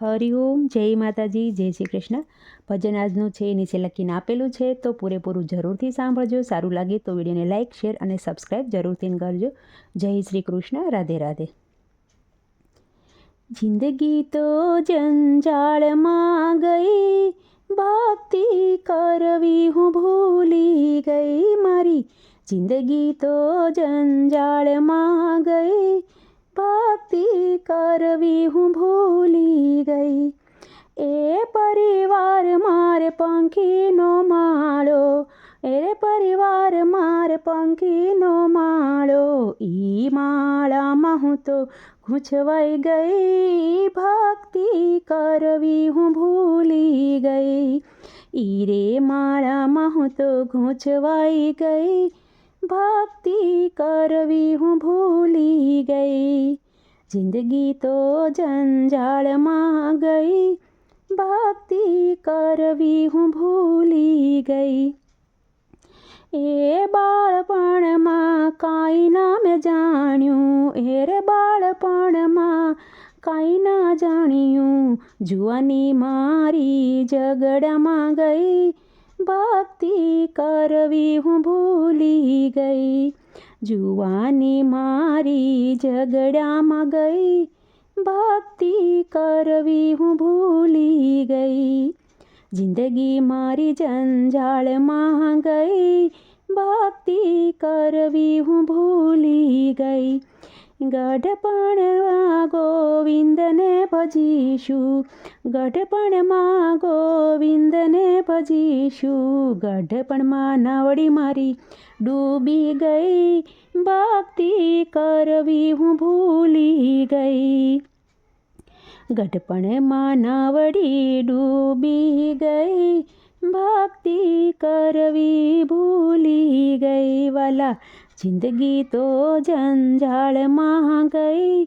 હરિઓમ જય માતાજી, જય શ્રી કૃષ્ણ. ભજન આજનું છે નીચે લખીને આપેલું છે, તો પૂરેપૂરું જરૂરથી સાંભળજો. સારું લાગે તો વિડીયોને લાઇક શેર અને સબસ્ક્રાઈબ જરૂરથી કરજો. જય શ્રી કૃષ્ણ, રાધે રાધે. જિંદગી તો જંજાળમાં ગઈ, ભક્તિ કરવી હું ભૂલી ગઈ મારી. જિંદગી તો જંજાળમાં ગઈ, ભક્તિ કરવી હું ભૂલી ગઈ એ પરિવાર મારે પંખીનો માળો, એ પરિવાર મારે પંખીનો માળો. ઈ માળામાં હું તો ગૂંચવાઈ ગઈ, ભક્તિ કરવી હું ભૂલી ગઈ. ઈ રે માળામાં હું તો ગૂંચવાઈ ગઈ, ભક્તિ કરવી હું ભૂલી ગઈ. જિંદગી તો જંજાળમાં ગઈ ભક્તિ કરવી હું ભૂલી ગઈ. એ બાળપણમાં કાંઈ ના મેં જાણ્યું. એ રે બાળપણમાં કાંઈ ના જાણ્યું. જુવાની મારી ઝઘડામાં ગઈ. ભક્તિ કરવી હું ભૂલી ગઈ. જુવાની મારી ઝઘડામાં ગઈ. ભક્તિ કરવી હું ભૂલી ગઈ જિંદગી મારી જંજાળમાં ગઈ ભક્તિ કરવી હું ભૂલી ગઈ ગઢપણમાં ગોવિંદને ભજીશું. ગઢપણમાં ગોવિંદને ભજીશું. ગઢપણમાં નાવડી મારી ડૂબી ગઈ. ભક્તિ કરવી હું ભૂલી ગઈ. ગઢપણમાં નાવડી ડૂબી ગઈ. ભક્તિ કરવી ભૂલી ગઈ. વાલા જિંદગી તો જંજાળમાં ગઈ.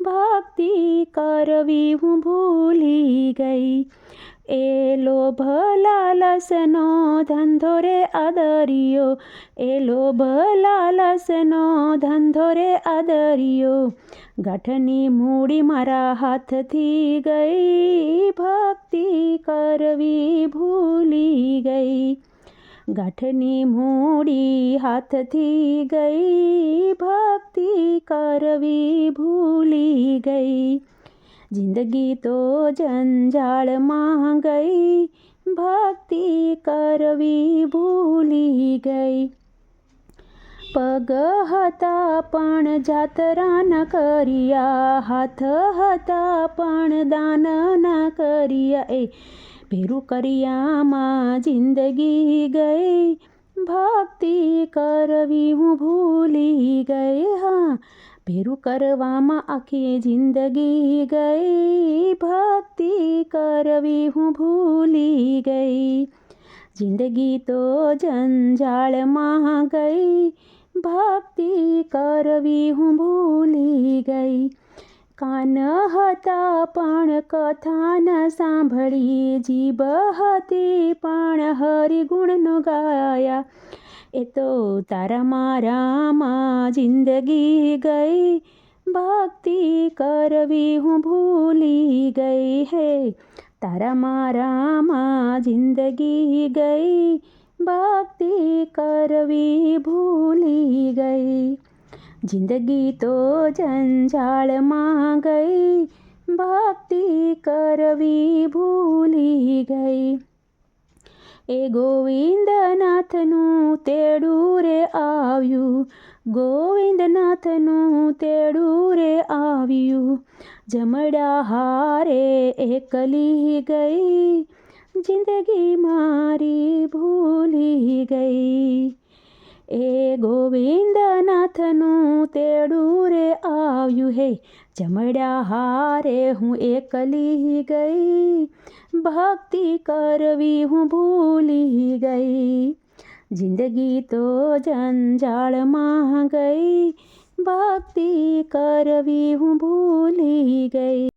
ભક્તિ કરવી હું ભૂલી ગઈ. એ લોભ લાલસનો ધંધો રે આદરિયો એ લોભ લાલસનો ધંધો રે આદરિયો ગાંઠની મૂડી મારા હાથથી ગઈ. ભક્તિ કરવી ભૂલી ગઈ. ગાંઠની મૂડી હાથથી ગઈ, ભક્તિ કરવી ભૂલી ગઈ. જિંદગી તો જંજાળમાં ગઈ, ભક્તિ કરવી ભૂલી ગઈ. પગ હતા પણ જાતરા ન કર્યા, હાથ હતા પણ દાન ન કર્યા. એ ભેરું કર્યામાં જિંદગી ગઈ. ભક્તિ કરવી હું ભૂલી ગઈ, હા. ભેરું કરવામાં આખી જિંદગી ગઈ. ભક્તિ કરવી હું ભૂલી ગઈ. જિંદગી તો જંજાળમાં ગઈ. ભક્તિ કરવી હું ભૂલી ગઈ. કાન હતા પણ કથા ન સાંભળી જીભ હતી પણ હરિગુણનો ગાયા. એ તો તારા મારામાં જિંદગી ગઈ, ભક્તિ કરવી હું ભૂલી ગઈ હે. તારા મારામાં જિંદગી ગઈ, ભક્તિ કરવી ભૂલી ગઈ. જિંદગી તો જંજાળમાં ગઈ, ભક્તિ કરવી ભૂલી ગઈ. એ ગોવિંદનાથનું તેડું રે આવ્યું, ગોવિંદનાથનું તેડું રે આવ્યું. જમડા હારે એકલી ગઈ, જિંદગી મારી ભૂલી ગઈ. એ ગોવિંદનાથનું તેડું રે આવ્યું હે. જમડ્યા હારે હું એકલી ગઈ. ભક્તિ કરવી હું ભૂલી ગઈ. જિંદગી તો જંજાળમાં ગઈ. ભક્તિ કરવી હું ભૂલી ગઈ.